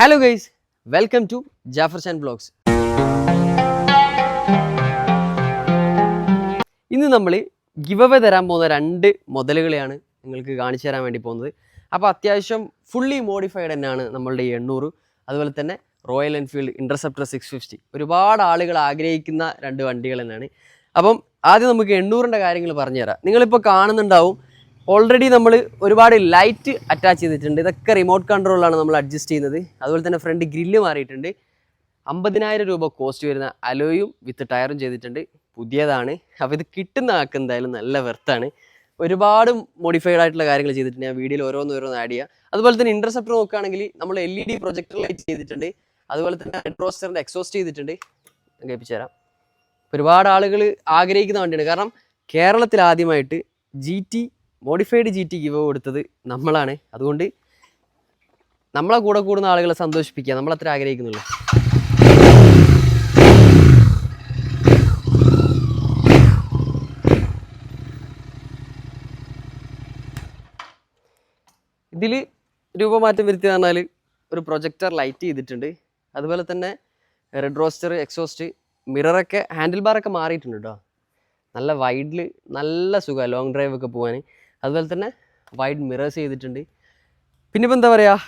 Hello guys welcome to Jafar Shan blogs ഇന്ന് നമ്മൾ give away തരാൻ പോകുന്ന രണ്ട് മുതലുകളെയാണ് നിങ്ങൾക്ക് കാണിച്ചു തരാൻ വേണ്ടി പോകുന്നത്. അപ്പോൾ അത്യാവശ്യം ഫുള്ളി മോഡിഫൈഡ് തന്നെയാണ് നമ്മളുടെ ഈ എണ്ണൂറ്. അതുപോലെ തന്നെ Royal Enfield Interceptor six fifty ഒരുപാട് ആളുകൾ ആഗ്രഹിക്കുന്ന രണ്ട് വണ്ടികൾ തന്നെയാണ്. അപ്പം ആദ്യം നമുക്ക് എണ്ണൂറിന്റെ കാര്യങ്ങൾ പറഞ്ഞുതരാം. നിങ്ങളിപ്പോൾ കാണുന്നുണ്ടാവും ഓൾറെഡി നമ്മൾ ഒരുപാട് ലൈറ്റ് അറ്റാച്ച് ചെയ്തിട്ടുണ്ട്. ഇതൊക്കെ റിമോട്ട് കൺട്രോളാണ് നമ്മൾ അഡ്ജസ്റ്റ് ചെയ്യുന്നത്. അതുപോലെ തന്നെ ഫ്രണ്ട് ഗ്രില്ല് മാറിയിട്ടുണ്ട്. അമ്പതിനായിരം രൂപ കോസ്റ്റ് വരുന്ന അലോയും വിത്ത് ടയറും ചെയ്തിട്ടുണ്ട്. പുതിയതാണ്. അപ്പോൾ ഇത് കിട്ടുന്ന ആൾക്ക് എന്തായാലും നല്ല വെർത്താണ് ഒരുപാട് മോഡിഫൈഡ് ആയിട്ടുള്ള കാര്യങ്ങൾ ചെയ്തിട്ടുണ്ട്. ഞാൻ വീഡിയോയിൽ ഓരോന്ന് ഓരോന്ന് ആഡ് ചെയ്യുക അതുപോലെ തന്നെ ഇന്റർസെപ്റ്റർ നോക്കുകയാണെങ്കിൽ നമ്മൾ L E D projector light ചെയ്തിട്ടുണ്ട്. അതുപോലെ തന്നെ റെഡ് റോസ്റ്ററിന്റെ എക്സോസ്റ്റ് ചെയ്തിട്ടുണ്ട് കേൾപ്പിച്ചു തരാം. ഒരുപാട് ആളുകൾ ആഗ്രഹിക്കുന്ന വണ്ടിയാണ്. കാരണം കേരളത്തിൽ ആദ്യമായിട്ട് G T modified G T give കൊടുത്തത് നമ്മളാണ്. അതുകൊണ്ട് നമ്മളെ കൂടെ കൂടുന്ന ആളുകളെ സന്തോഷിപ്പിക്കുക. നമ്മൾ അത്ര ആഗ്രഹിക്കുന്നുള്ളൂ. ഇതിൽ രൂപമാറ്റം വരുത്തിയെന്ന് പറഞ്ഞാൽ ഒരു പ്രൊജക്ടർ ലൈറ്റ് ചെയ്തിട്ടുണ്ട്. അതുപോലെ തന്നെ റെഡ് റോസ്റ്റർ എക്സോസ്റ്റ് മിററൊക്കെ ഹാൻഡിൽ ബാറൊക്കെ മാറിയിട്ടുണ്ട് കേട്ടോ നല്ല വൈഡിൽ നല്ല സുഖമാണ് ലോങ് ഡ്രൈവ് ഒക്കെ പോകാൻ അതുപോലെ തന്നെ വൈഡ് മിറേഴ്സ് ചെയ്തിട്ടുണ്ട്. പിന്നെ ഇപ്പം എന്താ പറയുക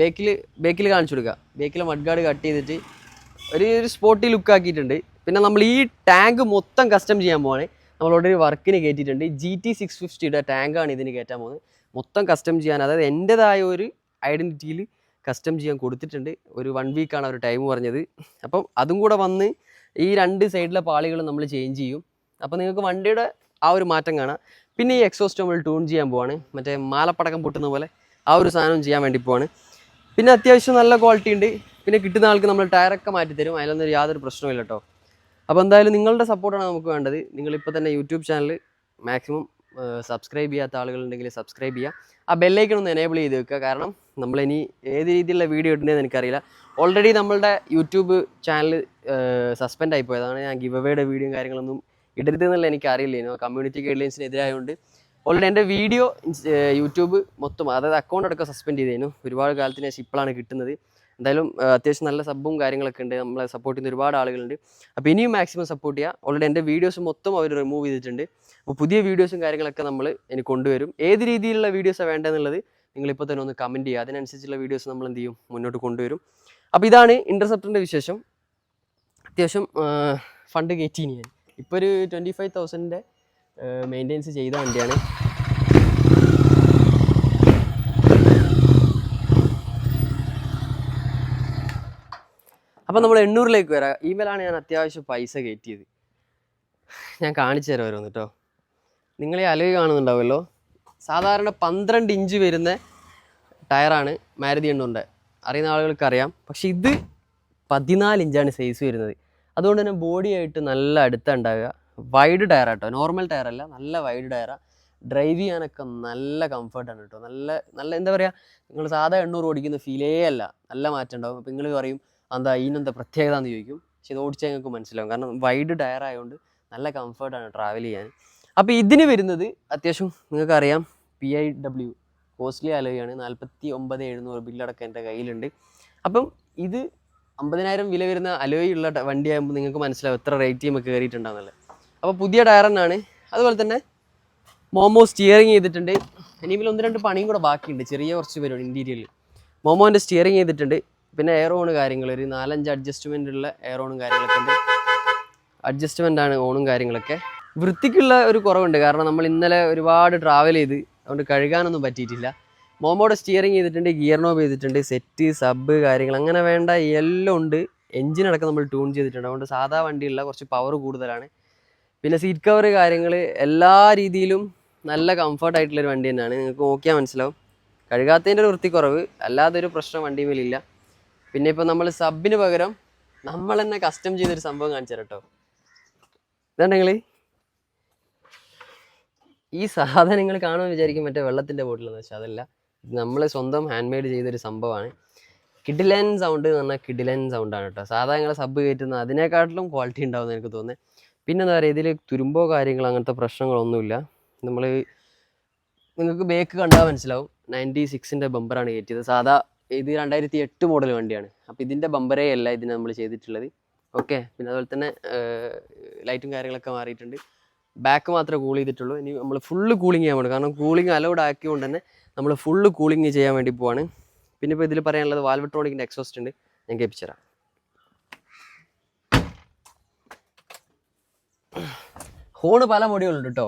ബേക്കിൽ ബേക്കിൽ കാണിച്ചു കൊടുക്കുക ബേക്കിൽ മഡ്ഗാർഡ് കട്ട് ചെയ്തിട്ട് ഒരു ഒരു സ്പോട്ടി ലുക്ക് ആക്കിയിട്ടുണ്ട്. പിന്നെ നമ്മൾ ഈ ടാങ്ക് മൊത്തം കസ്റ്റം ചെയ്യാൻ പോവാണ്. നമ്മൾ ഓൾറെഡി വർക്കിന് കയറ്റിയിട്ടുണ്ട് ജി ടി സിക്സ് ഫിഫ്റ്റിയുടെ ടാങ്കാണ് ഇതിന് കയറ്റാൻ പോകുന്നത് മൊത്തം കസ്റ്റം ചെയ്യാൻ അതായത് എന്റെതായ ഒരു ഐഡന്റിറ്റിയിൽ കസ്റ്റം ചെയ്യാൻ കൊടുത്തിട്ടുണ്ട്. ഒരു വൺ വീക്കാണ് അവർ ടൈം പറഞ്ഞത്. അപ്പം അതും കൂടെ വന്ന് ഈ രണ്ട് സൈഡിലെ പാളികൾ നമ്മൾ ചേഞ്ച് ചെയ്യും. അപ്പോൾ നിങ്ങൾക്ക് വണ്ടിയുടെ ആ ഒരു മാറ്റം കാണാം. പിന്നെ ഈ എക്സോസ്റ്റ് നമ്മൾ ട്യൂൺ ചെയ്യാൻ പോവാണ്. മറ്റേ മാലപ്പടക്കം പൊട്ടുന്ന പോലെ ആ ഒരു സാധനം ചെയ്യാൻ വേണ്ടി പോവാണ്. പിന്നെ അത്യാവശ്യം നല്ല ക്വാളിറ്റി ഉണ്ട്. പിന്നെ കിട്ടുന്ന ആൾക്ക് നമ്മൾ ടയറൊക്കെ മാറ്റി തരും. അതിലൊന്നും യാതൊരു പ്രശ്നമില്ല കേട്ടോ അപ്പോൾ എന്തായാലും നിങ്ങളുടെ സപ്പോർട്ടാണ് നമുക്ക് വേണ്ടത്. നിങ്ങളിപ്പോൾ തന്നെ യൂട്യൂബ് ചാനൽ മാക്സിമം സബ്സ്ക്രൈബ് ചെയ്യാത്ത ആളുകളുണ്ടെങ്കിൽ സബ്സ്ക്രൈബ് ചെയ്യുക ആ ബെല്ലൈക്കൺ ഒന്ന് എനേബിൾ ചെയ്ത് വെക്കുക. കാരണം നമ്മൾ ഇനി ഏത് രീതിയിലുള്ള വീഡിയോ ഇടുന്നതെന്ന് എനിക്കറിയില്ല. ഓൾറെഡി നമ്മളുടെ യൂട്യൂബ് ചാനൽ സസ്പെൻഡ് ആയി പോയതാണ്. ഞാൻ ഗിവ് വീഡിയോയും കാര്യങ്ങളൊന്നും ഇടരുത് എന്നുള്ള എനിക്ക് അറിയില്ലേനു കമ്മ്യൂണിറ്റി ഗൈഡ് ലൈൻസിന് എതിരായതുകൊണ്ട് ഓൾറെഡി എന്റെ വീഡിയോ യൂട്യൂബ് മൊത്തം അതായത് അക്കൗണ്ട് അടക്കം സസ്പെൻഡ് ചെയ്തേനു. ഒരുപാട് കാലത്തിന് ശേഷം ഇപ്പോഴാണ് കിട്ടുന്നത്. എന്തായാലും അത്യാവശ്യം നല്ല സബും കാര്യങ്ങളൊക്കെ ഉണ്ട്. നമ്മളെ സപ്പോർട്ട് ചെയ്യുന്ന ഒരുപാട് ആളുകളുണ്ട്. അപ്പോൾ ഇനിയും മാക്സിമം സപ്പോർട്ട് ചെയ്യുക ഓൾറെഡി എന്റെ വീഡിയോസ് മൊത്തം അവർ റിമൂവ് ചെയ്തിട്ടുണ്ട്. അപ്പോൾ പുതിയ വീഡിയോസും കാര്യങ്ങളൊക്കെ നമ്മൾ ഇനി കൊണ്ടുവരും. ഏത് രീതിയിലുള്ള വീഡിയോസാണ് വേണ്ടതെന്നുള്ളത് നിങ്ങളിപ്പോൾ തന്നെ ഒന്ന് കമന്റ് ചെയ്യുക. അതിനനുസരിച്ചുള്ള വീഡിയോസ് നമ്മൾ എന്ത് ചെയ്യും? മുന്നോട്ട് കൊണ്ടുവരും. അപ്പോൾ ഇതാണ് ഇന്റർസെപ്റ്ററിന്റെ വിശേഷം. അത്യാവശ്യം ഫണ്ട് കയറ്റി ഞാൻ. ഇപ്പോൾ ഒരു ട്വന്റി ഫൈവ് തൗസൻഡിന്റെ മെയിന്റെനൻസ് ചെയ്ത വണ്ടിയാണ്. അപ്പം നമ്മൾ എണ്ണൂറിലേക്ക് വരാം. ഇമെയിലാണ് ഞാൻ അത്യാവശ്യം പൈസ കയറ്റിയത്. ഞാൻ കാണിച്ചു തരാം ഓരോന്ന് കേട്ടോ നിങ്ങൾ ഈ അലവ് കാണുന്നുണ്ടാവുമല്ലോ? സാധാരണ പന്ത്രണ്ട് ഇഞ്ച് വരുന്ന ടയറാണ് മാരുതി എണ്ണൂറിന്റെ അറിയുന്ന ആളുകൾക്ക് അറിയാം പക്ഷെ ഇത് പതിനാല് ഇഞ്ചാണ് സൈസ് വരുന്നത്. അതുകൊണ്ട് തന്നെ ബോഡി ആയിട്ട് നല്ല അടുത്ത ഉണ്ടാവുക. വൈഡ് ടയർ കേട്ടോ നോർമൽ ടയർ അല്ല നല്ല വൈഡ് ടയറാണ് ഡ്രൈവ് ചെയ്യാനൊക്കെ നല്ല കംഫർട്ടാണ് കേട്ടോ നല്ല നല്ല എന്താ പറയുക നിങ്ങൾ സാധാ എണ്ണൂറ് ഓടിക്കുന്ന ഫീലേ അല്ല. നല്ല മാറ്റം ഉണ്ടാവും. അപ്പോൾ നിങ്ങൾ പറയും എന്താ ഇതിനെന്താ പ്രത്യേകത എന്ന് ചോദിക്കും? പക്ഷെ ഇത് ഓടിച്ചാൽ നിങ്ങൾക്ക് മനസ്സിലാവും. കാരണം വൈഡ് ടയർ ആയതുകൊണ്ട് നല്ല കംഫർട്ടാണ് ട്രാവൽ ചെയ്യാൻ. അപ്പോൾ ഇതിന് വരുന്നത് അത്യാവശ്യം നിങ്ങൾക്കറിയാം പി ഐ ഡബ്ല്യു കോസ്റ്റ്ലി അലോയാണ് നാൽപ്പത്തി ഒമ്പത് എഴുന്നൂറ് ബില്ലടക്കം എന്റെ കയ്യിലുണ്ട്. അപ്പം ഇത് അമ്പതിനായിരം വില വരുന്ന അലോയി ഉള്ള വണ്ടി വണ്ടിയാകുമ്പോൾ നിങ്ങൾക്ക് മനസ്സിലാവും എത്ര റേറ്റ് നമുക്ക് കയറിയിട്ടുണ്ടാകുന്നുള്ളത് അപ്പോൾ പുതിയ ടയർ തന്നെയാണ്. അതുപോലെ തന്നെ മോമോ സ്റ്റിയറിങ് ചെയ്തിട്ടുണ്ട്. ഇനിയിപ്പോൾ ഒന്ന് രണ്ട് പണിയും കൂടെ ബാക്കിയുണ്ട്. ചെറിയ കുറച്ച് പേരും ഇന്റീരിയറിൽ മോമോന്റെ സ്റ്റിയറിങ് ചെയ്തിട്ടുണ്ട്. പിന്നെ എയറോണ് കാര്യങ്ങൾ ഒരു നാലഞ്ച് അഡ്ജസ്റ്റ്മെന്റ് ഉള്ള എയറോണും കാര്യങ്ങളൊക്കെ ഉണ്ട്. അഡ്ജസ്റ്റ്മെന്റ് ആണ് ഓണും കാര്യങ്ങളൊക്കെ. വൃത്തിക്കുള്ള ഒരു കുറവുണ്ട്. കാരണം നമ്മൾ ഇന്നലെ ഒരുപാട് ട്രാവൽ ചെയ്ത് അതുകൊണ്ട് കഴുകാനൊന്നും പറ്റിയിട്ടില്ല. മോമോടെ സ്റ്റിയറിങ് ചെയ്തിട്ടുണ്ട് ഗിയർ നോബ് ചെയ്തിട്ടുണ്ട് സെറ്റ് സബ് കാര്യങ്ങൾ അങ്ങനെ വേണ്ട എല്ലാം ഉണ്ട്. എഞ്ചിനടക്കം നമ്മൾ ട്യൂൺ ചെയ്തിട്ടുണ്ട്. അതുകൊണ്ട് സാധാ വണ്ടിയുള്ള കുറച്ച് പവർ കൂടുതലാണ്. പിന്നെ സീറ്റ് കവർ കാര്യങ്ങൾ എല്ലാ രീതിയിലും നല്ല കംഫർട്ട് ആയിട്ടുള്ളൊരു വണ്ടി തന്നെയാണ്. നിങ്ങൾക്ക് നോക്കിയാൽ മനസ്സിലാവും. കഴുകാത്തതിന്റെ ഒരു വൃത്തിക്കുറവ് അല്ലാതെ ഒരു പ്രശ്നം വണ്ടിമേലില്ല. പിന്നെ ഇപ്പോൾ നമ്മൾ സബിന് പകരം നമ്മൾ തന്നെ കസ്റ്റം ചെയ്തൊരു സംഭവം കാണിച്ചു കേട്ടോ. ഇതുണ്ടെങ്കിൽ ഈ സാധനങ്ങൾ കാണുമെന്ന് വിചാരിക്കും മറ്റേ വെള്ളത്തിന്റെ ബോട്ടിലെന്ന് വെച്ചാൽ അതല്ല. നമ്മൾ സ്വന്തം ഹാൻഡ് മെയ്ഡ് ചെയ്തൊരു സംഭവമാണ്. കിഡിലൻ സൗണ്ട് എന്ന് പറഞ്ഞാൽ കിഡിലൻ സൗണ്ടാണ് കേട്ടോ. സാധാരണ നിങ്ങൾ സബ് കയറ്റുന്ന അതിനെക്കാട്ടിലും ക്വാളിറ്റി ഉണ്ടാവും എനിക്ക് തോന്നുന്നത് പിന്നെ എന്താ പറയുക ഇതിൽ തുരുമ്പോ കാര്യങ്ങൾ അങ്ങനത്തെ പ്രശ്നങ്ങളൊന്നുമില്ല. നമ്മൾ നിങ്ങൾക്ക് ബേക്ക് കണ്ടാൽ മനസ്സിലാവും. നയന്റി സിക്സിന്റെ ബമ്പറാണ് കയറ്റിയത് സാധാ ഇത് രണ്ടായിരത്തി എട്ട് മോഡൽ വണ്ടിയാണ് അപ്പോൾ ഇതിന്റെ ബമ്പറേ അല്ല ഇതിന് നമ്മൾ ചെയ്തിട്ടുള്ളത്. ഓക്കെ പിന്നെ അതുപോലെ തന്നെ ലൈറ്റും കാര്യങ്ങളൊക്കെ മാറിയിട്ടുണ്ട്. ബാക്ക് മാത്രമേ കൂൾ ചെയ്തിട്ടുള്ളൂ. ഇനി നമ്മൾ ഫുള്ള് കൂളിംഗ് ചെയ്യാൻ വേണ്ടി കാരണം കൂളിംഗ് അലൗഡ് ആക്കിയതുകൊണ്ട് തന്നെ നമ്മൾ ഫുള്ള് കൂളിംഗ് ചെയ്യാൻ വേണ്ടി പോവാണ്. പിന്നെ ഇപ്പോൾ ഇതിൽ പറയാനുള്ളത് വാൽവട്രോണിക്കിന്റെ എക്സോസ്റ്റ് ഉണ്ട്. ഞാൻ കേൾപ്പിച്ചുതരാം ഹോണ് പല മോഡികളുണ്ട് കേട്ടോ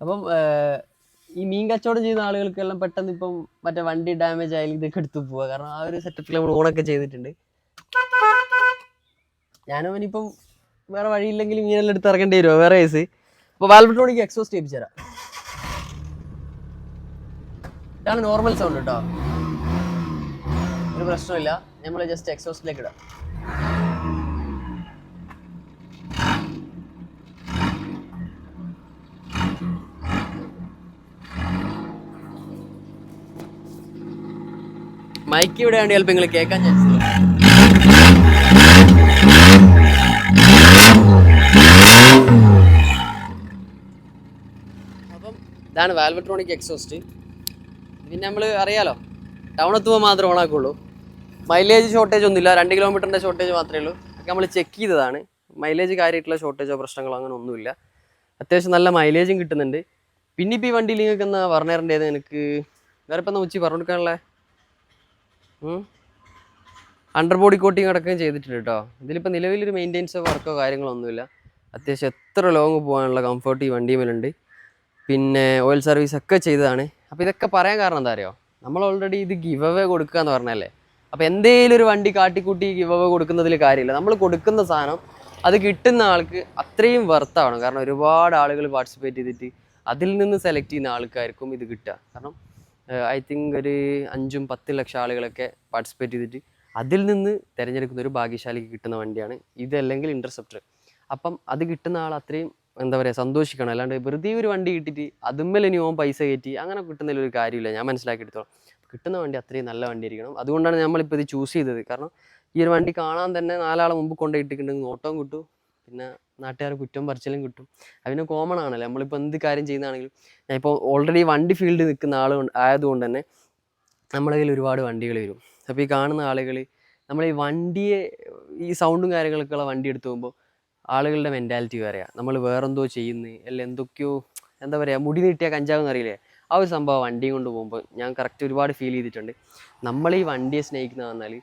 അപ്പം ഏർ, ഈ മീൻ കച്ചവടം ചെയ്യുന്ന ആളുകൾക്കെല്ലാം പെട്ടെന്ന് ഇപ്പം മറ്റേ വണ്ടി ഡാമേജ് ആയാലും ഇതൊക്കെ എടുത്തു പോവുക കാരണം ആ ഒരു സെറ്റപ്പിൽ നമ്മൾ ഓണൊക്കെ ചെയ്തിട്ടുണ്ട്. ഞാനും ഇനിയിപ്പം വേറെ വഴിയില്ലെങ്കിൽ മീനെല്ലാം എടുത്ത് ഇറങ്ങേണ്ടി വരുമോ വേറെ കേസ് അപ്പോൾ വാൽബട്രോണിക്ക് എക്സോസ്റ്റ് ചെയ്യിപ്പിച്ചു തരാം. ഇതാണ് നോർമൽ സൗണ്ട് കേട്ടോ ഒരു പ്രശ്നമില്ല നമ്മൾ ജസ്റ്റ് എക്സോസ്റ്റിലേക്ക് ഇടാം. മൈക്ക് ഇവിടെ വേണ്ടി ചിലപ്പോൾ നിങ്ങൾ കേൾക്കാൻ ചാൻസ് അപ്പം ഇതാണ് വാൽവട്രോണിക് എക്സോസ്റ്റ് പിന്നെ നമ്മൾ അറിയാലോ ടൗൺ എത്തുമ്പോൾ മാത്രമേ ഓണാക്കുള്ളൂ മൈലേജ് ഷോർട്ടേജ് ഒന്നുമില്ല. രണ്ട് കിലോമീറ്ററിന്റെ ഷോർട്ടേജ് മാത്രമേ ഉള്ളൂ. ഒക്കെ നമ്മൾ ചെക്ക് ചെയ്തതാണ്. മൈലേജ് കാര്യമായിട്ടുള്ള ഷോർട്ടേജോ പ്രശ്നങ്ങളോ അങ്ങനെ ഒന്നുമില്ല. അത്യാവശ്യം നല്ല മൈലേജും കിട്ടുന്നുണ്ട്. പിന്നെ ഇപ്പോൾ ഈ വണ്ടിയിൽ നിങ്ങൾക്ക് എന്നാ പറഞ്ഞേരേണ്ടത് എനിക്ക് വേറെ ഇപ്പം ഉച്ചി പറഞ്ഞു കൊടുക്കാനുള്ള? അണ്ടർ ബോഡി കോട്ടിങ് അടക്കം ചെയ്തിട്ടില്ല കേട്ടോ ഇതിലിപ്പോൾ നിലവിലൊരു മെയിന്റെനൻസോ വർക്കോ കാര്യങ്ങളോ ഒന്നുമില്ല അത്യാവശ്യം എത്ര ലോങ് പോകാനുള്ള കംഫർട്ട് ഈ വണ്ടിയുമേലുണ്ട് പിന്നെ ഓയിൽ സർവീസ് ഒക്കെ ചെയ്തതാണ്. അപ്പോൾ ഇതൊക്കെ പറയാൻ കാരണം എന്താ അറിയോ? നമ്മൾ ഓൾറെഡി ഇത് ഗിവ് അവേ കൊടുക്കുക എന്ന് പറഞ്ഞല്ലേ? അപ്പോൾ എന്തെങ്കിലും ഒരു വണ്ടി കാട്ടിക്കൂട്ടി ഗിവ് അവേ കൊടുക്കുന്നതിൽ കാര്യമില്ല. നമ്മൾ കൊടുക്കുന്ന സാധനം അത് കിട്ടുന്ന ആൾക്ക് അത്രയും വർത്താവണം കാരണം ഒരുപാട് ആളുകൾ പാർട്ടിസിപ്പേറ്റ് ചെയ്തിട്ട് അതിൽ നിന്ന് സെലക്ട് ചെയ്യുന്ന ആൾക്കാർക്കും ഇത് കിട്ടുക. കാരണം ഐ തിങ്ക് ഒരു അഞ്ചും പത്തും ലക്ഷം ആളുകളൊക്കെ പാർട്ടിസിപ്പേറ്റ് ചെയ്തിട്ട് അതിൽ നിന്ന് തിരഞ്ഞെടുക്കുന്ന ഒരു ഭാഗ്യശാലിക്ക് കിട്ടുന്ന വണ്ടിയാണ് ഇതല്ലെങ്കിൽ ഇന്റർസെപ്റ്റർ അപ്പം അത് കിട്ടുന്ന ആൾ അത്രയും എന്താ പറയുക സന്തോഷിക്കണം. അല്ലാണ്ട് വെറുതെ ഒരു വണ്ടി കിട്ടിയിട്ട് അതുമ്മേൽ ഇനി ഓൻ പൈസ കയറ്റി അങ്ങനെ കിട്ടുന്നതിൽ ഒരു കാര്യമില്ല. ഞാൻ മനസ്സിലാക്കി എടുത്തോളാം കിട്ടുന്ന വണ്ടി അത്രയും നല്ല വണ്ടി ആയിരിക്കണം അതുകൊണ്ടാണ് നമ്മളിപ്പോൾ ഇത് ചൂസ് ചെയ്തത്. കാരണം ഈ ഒരു വണ്ടി കാണാൻ തന്നെ നാലാളെ മുമ്പ് കൊണ്ടുപോയിട്ടിട്ടുണ്ടെങ്കിൽ ഓട്ടവും കിട്ടും. പിന്നെ നാട്ടുകാർ കുറ്റം പറിച്ചിലും കിട്ടും. അതിന് കോമൺ ആണല്ലോ. നമ്മളിപ്പോൾ എന്ത് കാര്യം ചെയ്യുന്നതാണെങ്കിലും ഞാൻ ഇപ്പോൾ ഓൾറെഡി വണ്ടി ഫീൽഡ് നിൽക്കുന്ന ആൾ ആയതുകൊണ്ട് തന്നെ നമ്മുടെ കയ്യിൽ ഒരുപാട് വണ്ടികൾ വരും. അപ്പോൾ ഈ കാണുന്ന ആളുകൾ നമ്മൾ ഈ വണ്ടിയെ ഈ സൗണ്ടും കാര്യങ്ങളൊക്കെ ഉള്ള വണ്ടി എടുത്തു പോകുമ്പോൾ ആളുകളുടെ മെന്റാലിറ്റി വേറെയാണ് നമ്മൾ വേറെന്തോ ചെയ്യുന്നത് അല്ല എന്തൊക്കെയോ എന്താ പറയുക മുടി നീട്ടിയ കഞ്ചാവ് എന്നറിയില്ലേ ആ ഒരു സംഭവം വണ്ടിയും കൊണ്ട് പോകുമ്പോൾ ഞാൻ കറക്റ്റ് ഒരുപാട് ഫീൽ ചെയ്തിട്ടുണ്ട്. നമ്മൾ ഈ വണ്ടിയെ സ്നേഹിക്കുന്ന പറഞ്ഞാൽ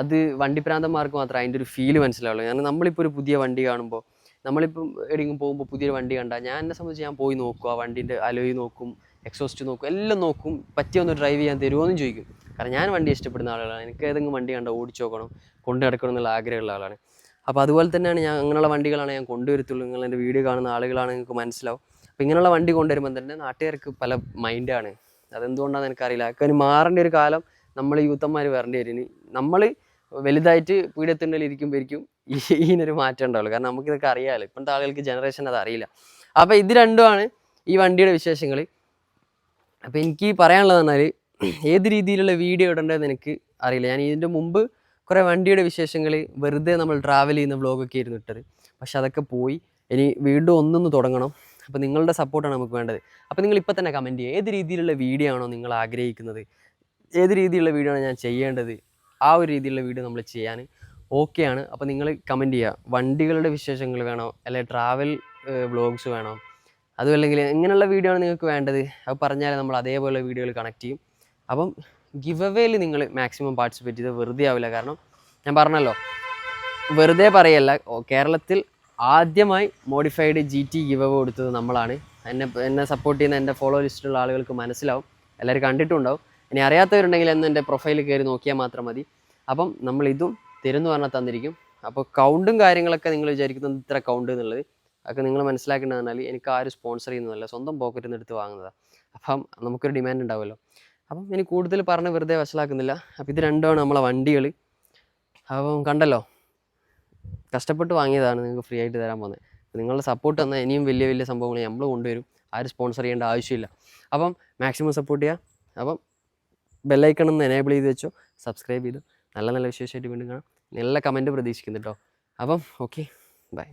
അത് വണ്ടിപ്രാന്തന്മാർക്ക് മാത്രമേ അതിന്റെ ഒരു ഫീൽ മനസ്സിലാവുള്ളൂ. കാരണം നമ്മളിപ്പോൾ ഒരു പുതിയ വണ്ടി കാണുമ്പോൾ നമ്മളിപ്പം എവിടെയെങ്കിലും പോകുമ്പോൾ പുതിയൊരു വണ്ടി കണ്ടാൽ ഞാൻ എന്നെ സംബന്ധിച്ച് ഞാൻ പോയി നോക്കും ആ വണ്ടീന്റെ അലോയി നോക്കും എക്സോസ്റ്റ് നോക്കും എല്ലാം നോക്കും പറ്റിയൊന്ന് ഡ്രൈവ് ചെയ്യാൻ തരുമോ ചോദിക്കും. കാരണം ഞാൻ വണ്ടി ഇഷ്ടപ്പെടുന്ന ആളുകളാണ്. എനിക്ക് ഏതെങ്കിലും വണ്ടി കണ്ടാൽ ഓടിച്ചു നോക്കണം കൊണ്ടു നടക്കണം എന്നുള്ള ആഗ്രഹമുള്ള ആളാണ്. അപ്പോൾ അതുപോലെ തന്നെയാണ് ഞാൻ അങ്ങനെയുള്ള വണ്ടികളാണ് ഞാൻ കൊണ്ടുവരത്തുള്ളൂ. നിങ്ങൾ എന്റെ വീഡിയോ കാണുന്ന ആളുകളാണ് നിങ്ങൾക്ക് മനസ്സിലാവും. അപ്പോൾ ഇങ്ങനെയുള്ള വണ്ടി കൊണ്ടുവരുമ്പോൾ തന്നെ നാട്ടുകാർക്ക് പല മൈൻഡാണ് അതെന്തുകൊണ്ടാണെന്ന് എനിക്കറിയില്ല. അതൊക്കെ മാറേണ്ട ഒരു കാലം നമ്മൾ യൂത്തന്മാർ വരേണ്ടി വരും. നമ്മൾ വലുതായിട്ട് പീഡത്തിന്റെ ഇരിക്കുമ്പോഴേക്കും ഇങ്ങനൊരു മാറ്റം ഉണ്ടാവുള്ളൂ. കാരണം നമുക്കിതൊക്കെ അറിയാമല്ലോ ഇപ്പോഴത്തെ ആളുകൾക്ക് ജനറേഷൻ അത് അറിയില്ല. അപ്പോൾ ഇത് രണ്ടുമാണ് ഈ വണ്ടിയുടെ വിശേഷങ്ങൾ അപ്പോൾ എനിക്ക് പറയാനുള്ളത് പറഞ്ഞാൽ ഏത് രീതിയിലുള്ള വീഡിയോ ഇടേണ്ടതെന്ന് എനിക്ക് അറിയില്ല. ഞാൻ ഇതിന്റെ മുമ്പ് കുറേ വണ്ടിയുടെ വിശേഷങ്ങൾ വെറുതെ നമ്മൾ ട്രാവൽ ചെയ്യുന്ന വ്ളോഗൊക്കെ ആയിരുന്നു ഇട്ടത്. പക്ഷെ അതൊക്കെ പോയി. ഇനി വീണ്ടും ഒന്നൊന്ന് തുടങ്ങണം. അപ്പോൾ നിങ്ങളുടെ സപ്പോർട്ടാണ് നമുക്ക് വേണ്ടത്. അപ്പോൾ നിങ്ങൾ ഇപ്പോൾ തന്നെ കമന്റ് ചെയ്യുക. ഏത് രീതിയിലുള്ള വീഡിയോ ആണോ നിങ്ങൾ ആഗ്രഹിക്കുന്നത്? ഏത് രീതിയിലുള്ള വീഡിയോ ആണ് ഞാൻ ചെയ്യേണ്ടത്? ആ ഒരു രീതിയിലുള്ള വീഡിയോ നമ്മൾ ചെയ്യാൻ ഓക്കെയാണ് അപ്പോൾ നിങ്ങൾ കമന്റ് ചെയ്യുക വണ്ടികളുടെ വിശേഷങ്ങൾ വേണോ? അല്ലെങ്കിൽ ട്രാവൽ വ്ളോഗ്സ് വേണോ? അതും അല്ലെങ്കിൽ എങ്ങനെയുള്ള വീഡിയോ ആണ് നിങ്ങൾക്ക് വേണ്ടത്. അത് പറഞ്ഞാൽ നമ്മൾ അതേപോലെ വീഡിയോകൾ കണക്ട് ചെയ്യും. അപ്പം ഗിവ് അവേയിൽ നിങ്ങൾ മാക്സിമം പാർട്ടിസിപ്പേറ്റ് ചെയ്ത് വെറുതെ ആവില്ല. കാരണം ഞാൻ പറഞ്ഞല്ലോ വെറുതെ പറയല്ല. കേരളത്തിൽ ആദ്യമായി മോഡിഫൈഡ് ജി ടി ഗിവ് അവ കൊടുത്തത് നമ്മളാണ്. എന്നെ എന്നെ സപ്പോർട്ട് ചെയ്യുന്ന എന്റെ ഫോളോ ലിസ്റ്റിലുള്ള ആളുകൾക്ക് മനസ്സിലാവും. എല്ലാവരും കണ്ടിട്ടുണ്ടാവും. ഇനി അറിയാത്തവരുണ്ടെങ്കിൽ എന്ന് എന്റെ പ്രൊഫൈൽ കയറി നോക്കിയാൽ മാത്രം മതി. അപ്പം നമ്മൾ ഇതും തരുന്നു പറഞ്ഞാൽ തന്നിരിക്കും. അപ്പോൾ കൗണ്ടും കാര്യങ്ങളൊക്കെ നിങ്ങൾ വിചാരിക്കുന്നത് ഇത്ര കൗണ്ട് എന്നുള്ളത്. അതൊക്കെ നിങ്ങൾ മനസ്സിലാക്കേണ്ടത് പറഞ്ഞാൽ എനിക്ക് ആരും സ്പോൺസർ ചെയ്യുന്നതല്ല സ്വന്തം പോക്കറ്റിൽ നിന്ന് എടുത്ത് വാങ്ങുന്നതാണ് അപ്പം നമുക്കൊരു ഡിമാൻഡ് ഉണ്ടാവുമല്ലോ. അപ്പം ഇനി കൂടുതൽ പറഞ്ഞ് വെറുതെ വഷളാക്കുന്നില്ല. അപ്പം ഇത് രണ്ടുമാണ് നമ്മളെ വണ്ടികൾ അപ്പം കണ്ടല്ലോ കഷ്ടപ്പെട്ട് വാങ്ങിയതാണ് നിങ്ങൾക്ക് ഫ്രീ ആയിട്ട് തരാൻ പോകുന്നത്. നിങ്ങളുടെ സപ്പോർട്ട് തന്നാൽ ഇനിയും വലിയ വലിയ സംഭവങ്ങൾ നമ്മൾ കൊണ്ടുവരും. ആരും സ്പോൺസർ ചെയ്യേണ്ട ആവശ്യമില്ല. അപ്പം മാക്സിമം സപ്പോർട്ട് ചെയ്യുക. അപ്പം ബെല്ലൈക്കൺ ഒന്ന് എനേബിൾ ചെയ്ത് വെച്ചോ സബ്സ്ക്രൈബ് ചെയ്തു. നല്ല നല്ല വിശേഷമായിട്ട് വീണ്ടും കാണാം. നല്ല കമന്റ് പ്രതീക്ഷിക്കുന്നു കേട്ടോ അപ്പം ഓക്കെ ബൈ